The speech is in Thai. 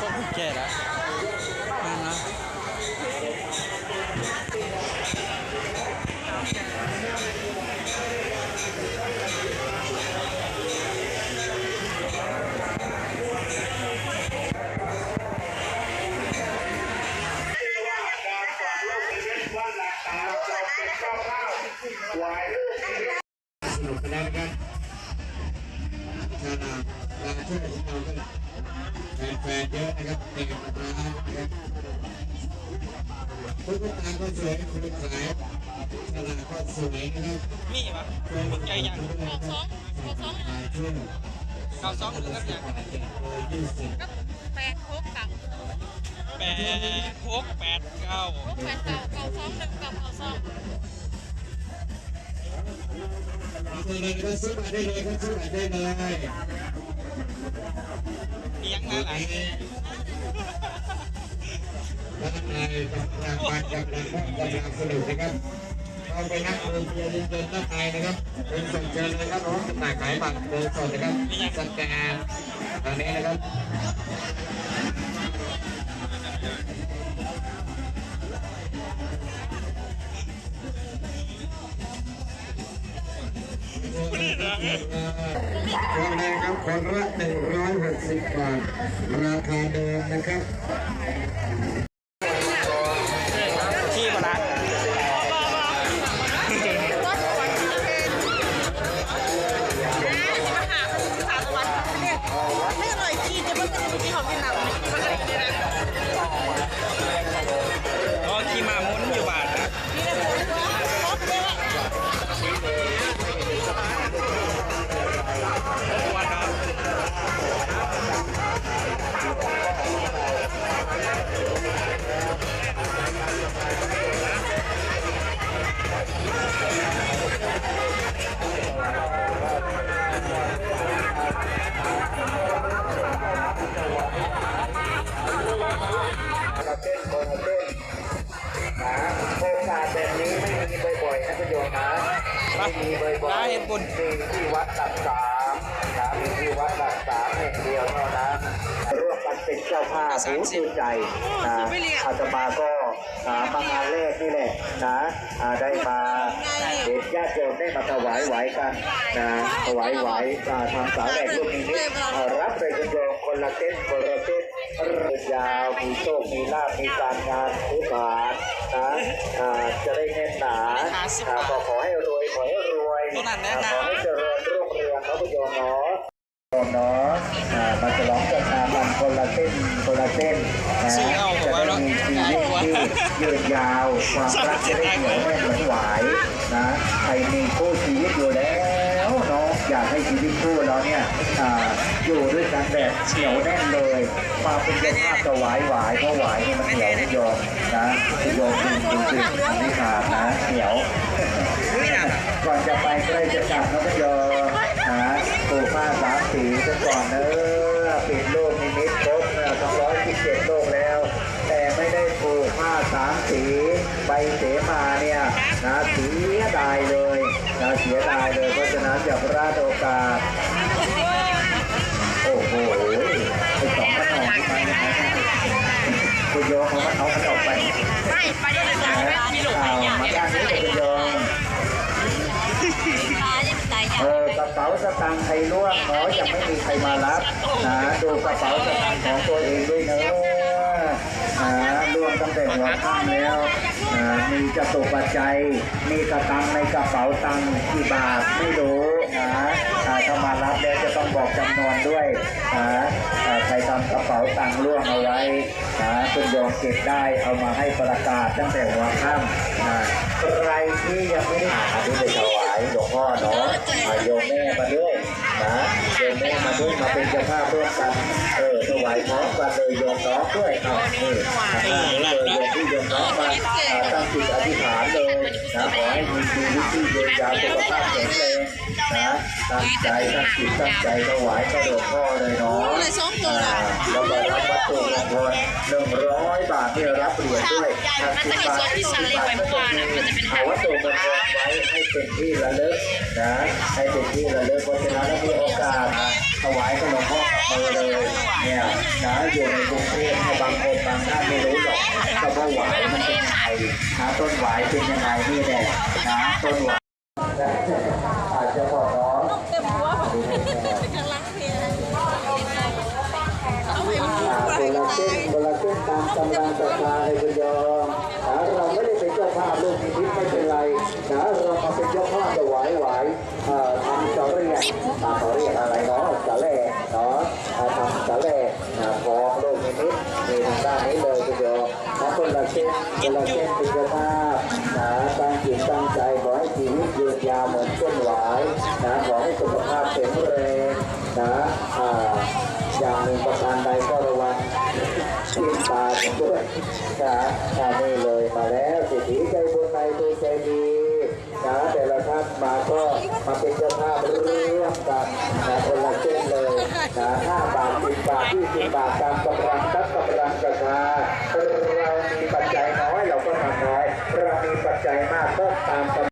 ก็แก่แล้วนั่นนะ คุณลูกค้าก็สวยคุณขายตลาดก็สวยนะครับมีปะช่วยใจยังช่วยนะครับขายช่วยเก้าสองหรือครับยังยี่สิบแปดหกกับแปดหกแปดเก้าหกแปดเก้าเก้าสองหนึ่งกับเก้าสองซื้อเลยก็ซื้อมาได้เลยก็ซื้อมาได้เลยเลี้ยงมาหลาย แล้วในกำลังมันกำลังห้องกำลังสนุกนะครับเข้าไปนั่งดูเบียร์เย็นๆด้านในนะครับเป็นส่งเชิญเลยครับน้องจำหน่ายขายบัตรเบอร์สดนะครับสแกนตอนนี้นะครับคนแรกครับคนละหนึ่งร้อยหกสิบบาทราคาเดิมนะครับ ต้นคนละเต้นนะโอกาสแบบนี้ไม่มีบ่อยๆนะคุณโยมนะไม่มีบ่อยๆได้เห็นบุญมีที่วัดหลักสามนะมีที่วัดหลักสามแห่งเดียวเท่านั้นร่วมกันเป็นเจ้าภาพหูชื่นใจนะอาตมาก็นะมางานแรกนี่แหละนะอ่าได้มาเด็กญาติโยมได้มาถวายไหวกันนะถวายไหวอ่าทำสาวแดกลูกนี้เอารับเลยคุณโยมคนละเต้นคนละเต้นเรือ ยาวมีโชคมีลาภมีการงานทุกบาทนะจะได้แน่นหนาก็ขอให้รวยขอให้รวยขอให้เจริญรุ่งเรืองครับคุณโยมเนาะโยมเนาะอ่ามาฉลองกันนามันคนละเส้นคนละเส้นนะจะได้มีชีวิตที่ยืนยาวความรักจะได้เหนียวแน่นเหมือนหวนะใครมีคู่ชีวิตอยู่แล้วเน อยากให้ชีวิตคู่เราเนี่ยอ่าอยู่ด้วยกันแบบเหนียวแน่นเลยมาเป็นเจ้าภาพจะหวายหวายเพราะหวายนี่มันเหนียวไม่ยอมนะไม่ยอมจริงจริงจริงไม่ขาดนะเหนียวก่อนจะไปก็ได้จะกลับนะพโยมหาปลูกผ้าสามสีซะก่อนเนอะปิดโลกนิมิตครบสองร้อยสิบเจ็ดโลกแล้ว แต่ไม่ได้ปลูกผ้าสามสีใบเสมาเนี่ยนะเสียดายเลย นะเสียดายเลยเพราะฉะนั้นอย่าพลาดโอกาส โอ้โหไอ้สองขนมที่มาเนี่ยนะคุณโยมเอาเอาขนมไปไม่ไปได้เลยจ้ะไม่มีหลงเอามาด้านนี้คุณโยมตายยังเออกระเป๋าสตางค์ใครล่วงเนาะยังไม่มีใครมารับนะดูกระเป๋าสตางค์ของตัวเองด้วยเนอะ ตั้งแต่หัวค่ำแล้ว มีจตุปัจจัย มีกระตังในกระเป๋าตังค์กี่บาทไม่รู้นะอ่าถ้ามารับแล้วจะต้องบอกจำนวนด้วยนะอ่าใครทำกระเป๋าตังค์ล่วงเอาไว้นะคุณโยมเก็บได้เอามาให้ประกาศตั้งแต่หัวค่ำนะใครที่ยังไม่ได้หาที่ไปถวา โยมน้องด้วยครับเออ่านี่เลยโยมที่โยมน้องมาตั้งจิตอธิษฐานเลยนะขอให้มีชีวิตที่ยืนยาวสุขภาพแข็งแรง นะตั้งใจตั้งจิตตั้งใจถวายพระหลวงพ่อเลยเนาะอ่าแล้วก็รับวัตถุมงคลหนึ่งร้อยบาทที่รับเหรียญด้วยห้าสิบบาทที่สิบบาทก็จะมีเอาวัตถุมงคลไว้ให้เป็นที่ระลึกนะให้เป็นที่ระลึกเพราะฉะนั้นแล้วมีโอกาสถวายพระหลวงพ่อเนี่ยนะอยู่ในกรุงเทพเนี่ยบางคนบางท่านไม่รู้หรอกว่าหวายมันเป็นยังไงนะต้นหวายเป็นยังไงนี่แหละนะต้นหวายำลังศรัทธาให้คุณโยมนะเราไม่ได้เป็นเจ้าภาพลูกนิมิตไม่เป็นไรนะเรามาเป็นเจ้าภาพถวไหวเอ่อทำเสาเรียกอ่าเขาเรียกอะไรเนาะสาแหล่เนาะทำสาแหล่นะของลูกนิมิตมีทางด้านนี้เลยคุณโยมนะคนละเส้นคนละเส้นเป็นเจ้าภาพนะตั้งจิตตั้งใจขอให้ชีวิตยืนยาวเหมือนต้นหวายนะขอให้สุขภาพแข็งแรงนะอ่าอย่างหนึ่งประการใดก็ กินปลากันด้วยนะอันนี้เลยมาแล้วสิทธิใจบุญในตัวใจดีนะแต่ละท่านมาก็มาเป็นเจ้าภาพร่วมกันนะคนละเช่นเลยนะห้าบาทสิบบาทยี่สิบบาทตามกำลังทักกำลังศรัทาเรามีปัจจัยน้อยเราก็ทำน้อยเรามีปัจจัยมากก็ตามกำ